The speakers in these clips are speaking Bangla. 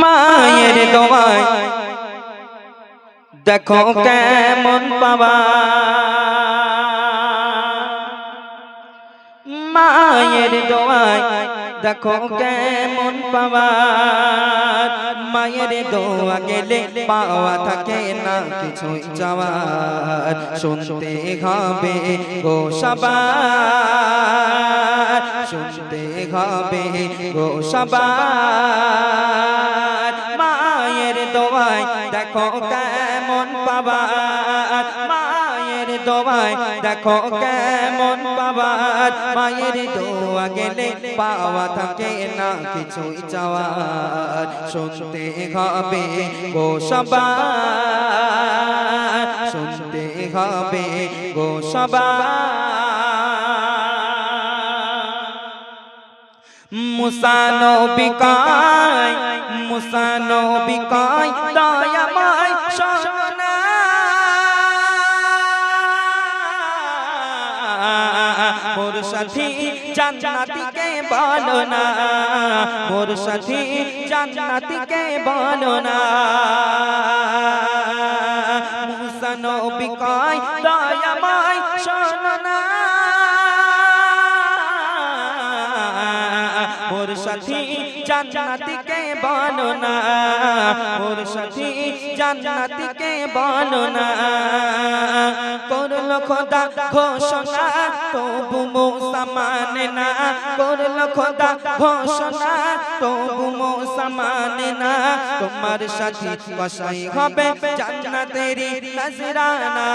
মায়ের দোয়ায়। দেখো কেমন বাবা। মায়ের দোয়ায়। দেখো কেমন পাওয়া মায়ের দোয়া গেলে পাওয়া থাকে না কিছুই চাওয়ার শুনতে হবে গো সবার। শুনতে হবে গো সবার। দোয়ায়, দেখো কেমন পাবার মায়ের দোয়ায়, দেখো কেমন পাবার মায়ের দোয়া গেলে পাওয়া থাকে না কিছুই চাওয়ার। শুনতে হবে গো সবার, শুনতে হবে গো সবার। মুসানো বিকায় মুসানো বিকায় দয়াময় সোনা। মোর সাথী জান্নাতিকে বলো না মোর সাথী জান্নাতিকে বলো না। মুসানো বিকায় মোর সাথী জান্নাতিকে বলো না মোর সাথী জান্নাতিকে বলো না করল খোদা ঘোষণা, তবু মৌসা মানে না। করল খোদা ঘোষণা, তবু মৌসা মানে না। তোমার সাথী কসাই হবে জান্নাতেরি নজরানা।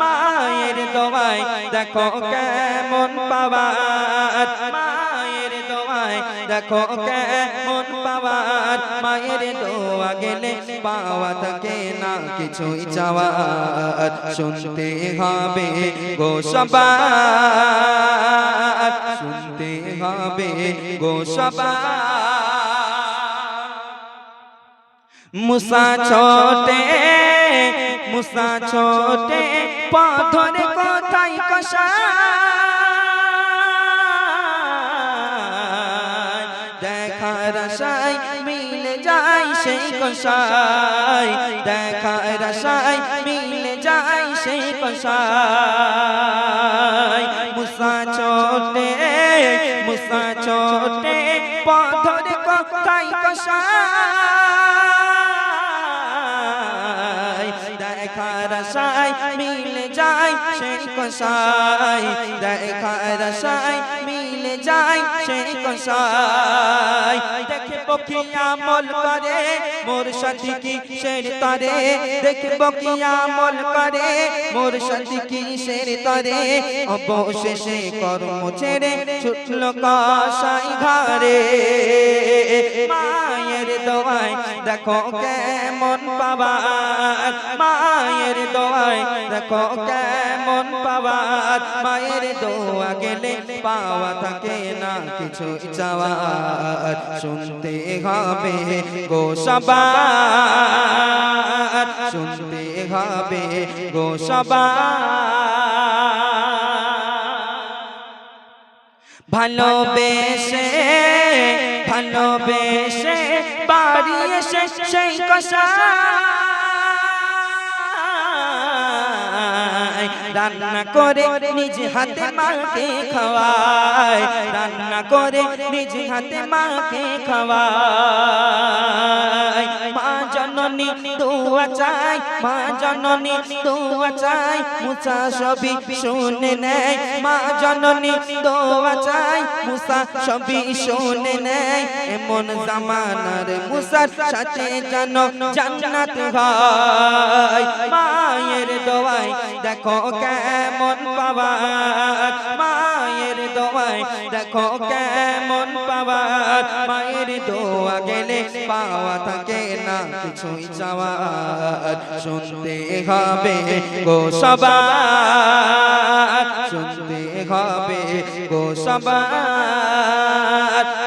মায়ের দোয়ায় দেখো কেমন দোয়ায় দেখো কেমন পাবার মায়ের দোয়া গেলে পাওয়া থাকে না কিছুই চাওয়ার। শুনতে হবে গো সবার। শুনতে হবে গো সবার। মুসা ছোটে মুসা ছোটে, পাথরে কোথায় কষা সেই কষায় দেখার আশায় মিলে যায় সেই কষায় মুসা ছোটে মুসা ছোটে পাথরে কোথায় কষায় দেখার আশায় মিলে যায় সেই আশায় মিলে যায় কষায় দেখে পক্ষী আমল করে মোর সাথী কি শের তরে। দেখে কি আমল করে মোর সাথী কি শের তরে। অবশেষে কর্ম ছেড়ে ছুটল কষাই ঘরে মায়ের দোয়ায় দেখো কেমন পাবার মায়ের দোয়ায়। দেখো কেমন পাবার মায়ের দোয়া গেলে পাওয়া থাকে না কিছু চাওয়ার। শুনতে হবে গো সবার। শুনতে হবে গো সবার। ভালোবেসে ভালোবেসে সেই কষাই। রান্না করে নিজ হাতে মাকে খাওয়ায় রান্না করে নিজ হাতে মাকে খাওয়ায় দোয়া চাই, মা জননী দোয়া চাই, মুসা সবই শুনে নেয়, মা জননী দোয়া চাই, মুসা সবই শুনে নেয়, এমন জামানার মুসার সাথে জানো জান্নাত হয়। মায়ের দোয়ায় দেখো কেমন পাবার মায়ের দোয়ায় দেখো কেমন পাবার মায়ের দোয়া গেলে পাওয়া থাকে না কিছুই চাওয়ার শুনতে হবে গো সবার, শুনতে হবে গো সবার।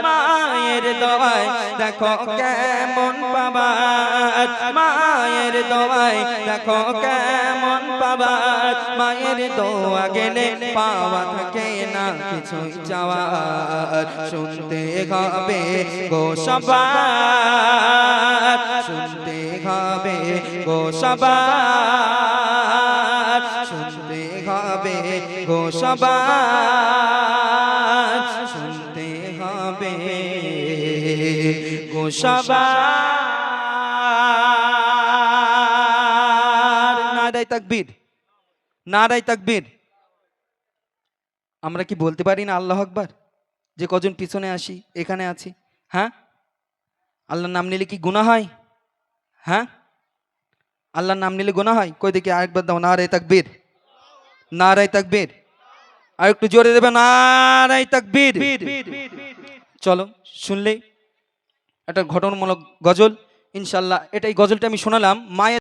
মায়ের দোয়ায় দেখো কেমন পাবার মায়ের দোয়ায় দেখো কেমন পাবার মায়ের দোয়া গেলে পাওয়া থাকে কিছুই চাওয়ার শুনতে হবে গো সবার, শুনতে হবে গো সবার, শুনতে হবে গো সবার, শুনতে হবে গো সবার। নারাই তাকবীর নারাই তাকবীর। আমরা কি বলতে পারি না আল্লাহ আকবার? যে কজন পিছনে আসি, এখানে আছি। হ্যাঁ? আল্লাহর নাম নিলে কি গুনাহ হয়? হ্যাঁ? আল্লাহর নাম নিলে গুনাহ হয়? কই দেখি আরেকবার দাও নারাই তাকবীর। নারাই তাকবীর। আর একটু জোরে দেবে নারাই তাকবীর। চলো শুনলে একটা ঘটনামূলক গজল। ইনশাল্লাহ এটা এই গজলটা আমি শোনালাম। মায়ের